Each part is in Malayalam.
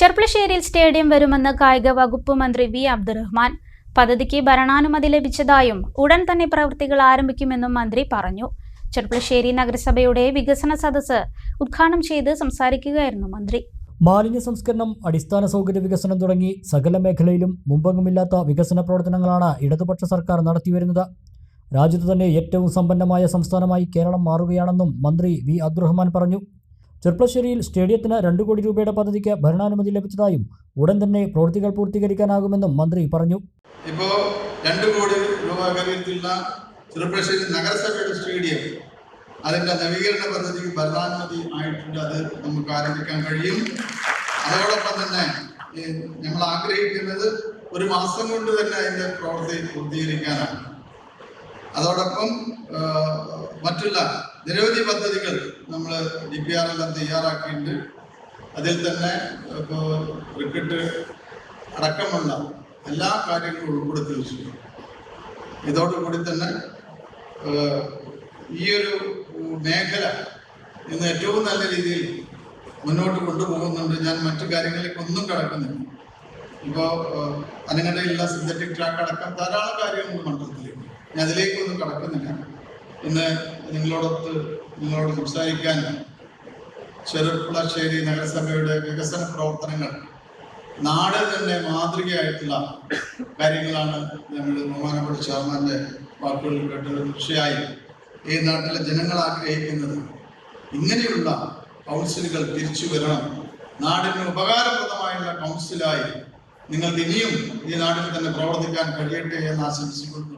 ചെർപ്പളശ്ശേരിയിൽ സ്റ്റേഡിയം വരുമെന്ന് കായിക വകുപ്പ് മന്ത്രി വി അബ്ദുറഹ്മാൻ. പദ്ധതിക്ക് ഭരണാനുമതി ലഭിച്ചതായും ഉടൻ തന്നെ പ്രവൃത്തികൾ ആരംഭിക്കുമെന്നും മന്ത്രി പറഞ്ഞു. ചെർപ്പളശ്ശേരി നഗരസഭയുടെ വികസന സദസ്സ് ഉദ്ഘാടനം ചെയ്ത് സംസാരിക്കുകയായിരുന്നു മന്ത്രി. മാലിന്യ സംസ്കരണം അടിസ്ഥാന സൗകര്യ വികസനം തുടങ്ങി സകല മേഖലയിലും മുമ്പങ്ങുമില്ലാത്ത വികസന പ്രവർത്തനങ്ങളാണ് ഇടതുപക്ഷ സർക്കാർ നടത്തിവരുന്നത് രാജ്യത്ത് തന്നെ ഏറ്റവും സമ്പന്നമായ സംസ്ഥാനമായി കേരളം മാറുകയാണെന്നും മന്ത്രി വി അബ്ദുറഹ്മാൻ പറഞ്ഞു. ചെർപ്പളശ്ശേരിയിൽ സ്റ്റേഡിയത്തിന് രണ്ട് കോടി രൂപയുടെ പദ്ധതിക്ക് ഭരണാനുമതി ലഭിച്ചതായും ഉടൻ തന്നെ പ്രവൃത്തികൾ പൂർത്തീകരിക്കാനാകുമെന്നും മന്ത്രി പറഞ്ഞു. ഇപ്പോ രണ്ട് കോടി രൂപ വിലയിരുത്തിയുള്ള ചെറുപ്പശ്ശേരി നഗരസഭയുടെ സ്റ്റേഡിയം അതിന്റെ നവീകരണ പദ്ധതിക്ക് ഭരണാനുമതി ആയിട്ടുണ്ട്. അത് നമുക്ക് ആരംഭിക്കാൻ കഴിയും. അതോടൊപ്പം തന്നെ ഞങ്ങൾ ആഗ്രഹിക്കുന്നത് ഒരു മാസം കൊണ്ട് തന്നെ അതിന്റെ പ്രവൃത്തി പൂർത്തീകരിക്കാനാണ്. അതോടൊപ്പം മറ്റുള്ള നിരവധി പദ്ധതികൾ നമ്മൾ ഡി പി ആർ എല്ലാം തയ്യാറാക്കിയിട്ട് അതിൽ തന്നെ ഇപ്പോൾ ക്രിക്കറ്റ് അടക്കമുള്ള എല്ലാ കാര്യങ്ങളും ഉൾപ്പെടുത്തി വെച്ചിട്ടുണ്ട് ഇതോടുകൂടി തന്നെ ഈ ഒരു മേഖല ഇന്ന് ഏറ്റവും നല്ല രീതിയിൽ മുന്നോട്ട് കൊണ്ടുപോകുന്നുണ്ട്. ഞാൻ മറ്റു കാര്യങ്ങളിലേക്ക് ഒന്നും കടക്കുന്നില്ല. ഇപ്പോൾ അനങ്ങടയിലുള്ള സിന്തറ്റിക് ട്രാക്ക് അടക്കം ധാരാളം കാര്യങ്ങൾ മണ്ഡലത്തിലേക്ക് ഞാൻ അതിലേക്കൊന്നും കടക്കുന്നില്ല. ഇന്ന് നിങ്ങളോടൊത്ത് നിങ്ങളോട് സംസാരിക്കാൻ ചെറുപ്പുളശ്ശേരി നഗരസഭയുടെ വികസന പ്രവർത്തനങ്ങൾ നാട് തന്നെ മാതൃകയായിട്ടുള്ള കാര്യങ്ങളാണ് ഞങ്ങൾ ബഹുമാനപ്പെട്ട ചെയർമാന്റെ വാക്കുകളിൽ കേട്ടത്. തീർച്ചയായും ഈ നാട്ടിലെ ജനങ്ങൾ ആഗ്രഹിക്കുന്നത് ഇങ്ങനെയുള്ള കൗൺസിലുകൾ തിരിച്ചു വരണം. നാടിന് ഉപകാരപ്രദമായുള്ള കൗൺസിലായി നിങ്ങൾക്ക് ഇനിയും ഈ നാട്ടിൽ തന്നെ പ്രവർത്തിക്കാൻ കഴിയട്ടെ എന്ന് ആശംസിക്കുന്നു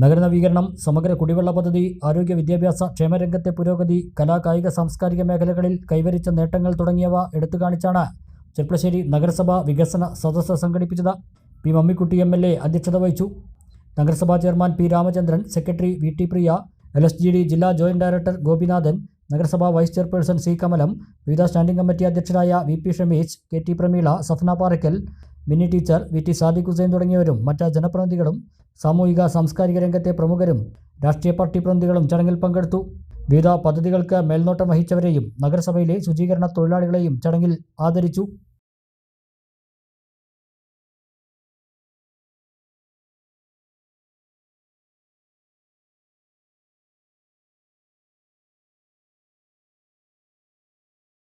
നഗരനവീകരണം സമഗ്ര കുടിവെള്ള പദ്ധതി ആരോഗ്യ വിദ്യാഭ്യാസ ക്ഷേമരംഗത്തെ പുരോഗതി കലാ കായിക സാംസ്കാരിക മേഖലകളിൽ കൈവരിച്ച നേട്ടങ്ങൾ തുടങ്ങിയവ എടുത്തു കാണിച്ചാണ് ചെർപ്പളശ്ശേരി നഗരസഭ വികസന സദസ്സ് സംഘടിപ്പിച്ചത്. P Mammikutty M L A അധ്യക്ഷത വഹിച്ചു. നഗരസഭാ chairman P Ramachandran secretary V T Priya L S G D ജില്ലാ ജോയിന്റ് ഡയറക്ടർ ഗോപിനാഥൻ നഗരസഭാ വൈസ് ചെയർപേഴ്സൺ സി കമലം വിവിധ standing committee അധ്യക്ഷരായ V P Shameej K T Prameela Safna Parakkal Mini teacher V T Sadiq Hussain തുടങ്ങിയവരും മറ്റ് ജനപ്രതിനിധികളും സാമൂഹിക സാംസ്കാരിക രംഗത്തെ പ്രമുഖരും രാഷ്ട്രീയ പാർട്ടി പ്രതിനിധികളും ചടങ്ങിൽ പങ്കെടുത്തു. വിവിധ പദ്ധതികൾക്ക് മേൽനോട്ടം വഹിച്ചവരെയും നഗരസഭയിലെ ശുചീകരണ തൊഴിലാളികളെയും ചടങ്ങിൽ ആദരിച്ചു.